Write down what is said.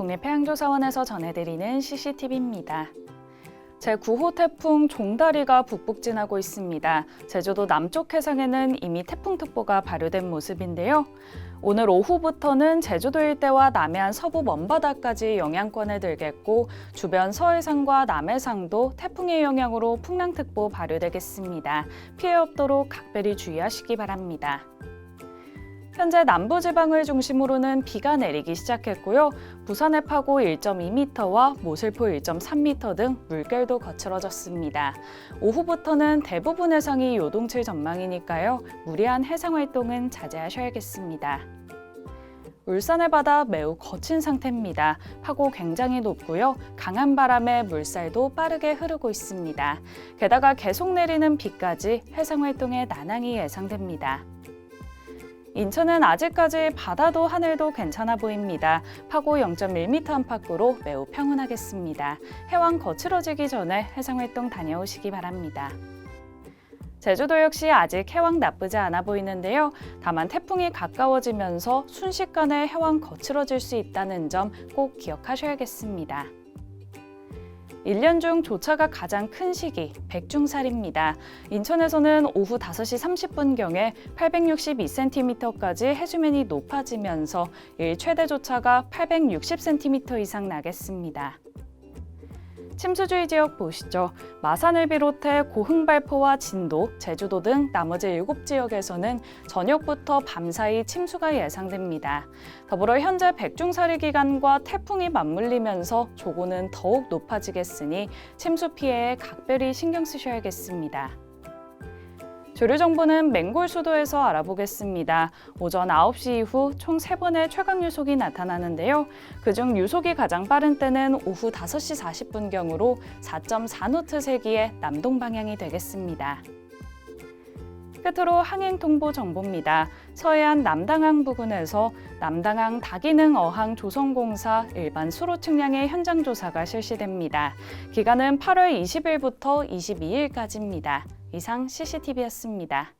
국립해양조사원에서 전해드리는 CCTV입니다. 제9호 태풍 종다리가 북북진하고 있습니다. 제주도 남쪽 해상에는 이미 태풍특보가 발효된 모습인데요. 오늘 오후부터는 제주도 일대와 남해안 서부 먼바다까지 영향권에 들겠고 주변 서해상과 남해상도 태풍의 영향으로 풍랑특보 발효되겠습니다. 피해 없도록 각별히 주의하시기 바랍니다. 현재 남부지방을 중심으로는 비가 내리기 시작했고요. 부산의 파고 1.2m와 모슬포 1.3m 등 물결도 거칠어졌습니다. 오후부터는 대부분 해상이 요동칠 전망이니까요. 무리한 해상 활동은 자제하셔야겠습니다. 울산의 바다 매우 거친 상태입니다. 파고 굉장히 높고요. 강한 바람에 물살도 빠르게 흐르고 있습니다. 게다가 계속 내리는 비까지 해상 활동에 난항이 예상됩니다. 인천은 아직까지 바다도 하늘도 괜찮아 보입니다. 파고 0.1m 안팎으로 매우 평온하겠습니다. 해왕 거칠어지기 전에 해상활동 다녀오시기 바랍니다. 제주도 역시 아직 해왕 나쁘지 않아 보이는데요. 다만 태풍이 가까워지면서 순식간에 해왕 거칠어질 수 있다는 점 꼭 기억하셔야겠습니다. 1년 중 조차가 가장 큰 시기 백중살입니다. 인천에서는 오후 5시 30분경에 862cm까지 해수면이 높아지면서 일 최대 조차가 860cm 이상 나겠습니다. 침수주의 지역 보시죠. 마산을 비롯해 고흥발포와 진도, 제주도 등 나머지 7지역에서는 저녁부터 밤사이 침수가 예상됩니다. 더불어 현재 백중사리 기간과 태풍이 맞물리면서 조고는 더욱 높아지겠으니 침수 피해에 각별히 신경 쓰셔야겠습니다. 조류 정보는 맹골 수도에서 알아보겠습니다. 오전 9시 이후 총 3번의 최강 유속이 나타나는데요. 그중 유속이 가장 빠른 때는 오후 5시 40분경으로 4.4노트 세기의 남동 방향이 되겠습니다. 끝으로 항행 통보 정보입니다. 서해안 남당항 부근에서 남당항 다기능 어항 조성공사 일반 수로 측량의 현장 조사가 실시됩니다. 기간은 8월 20일부터 22일까지입니다. 이상 CCTV였습니다.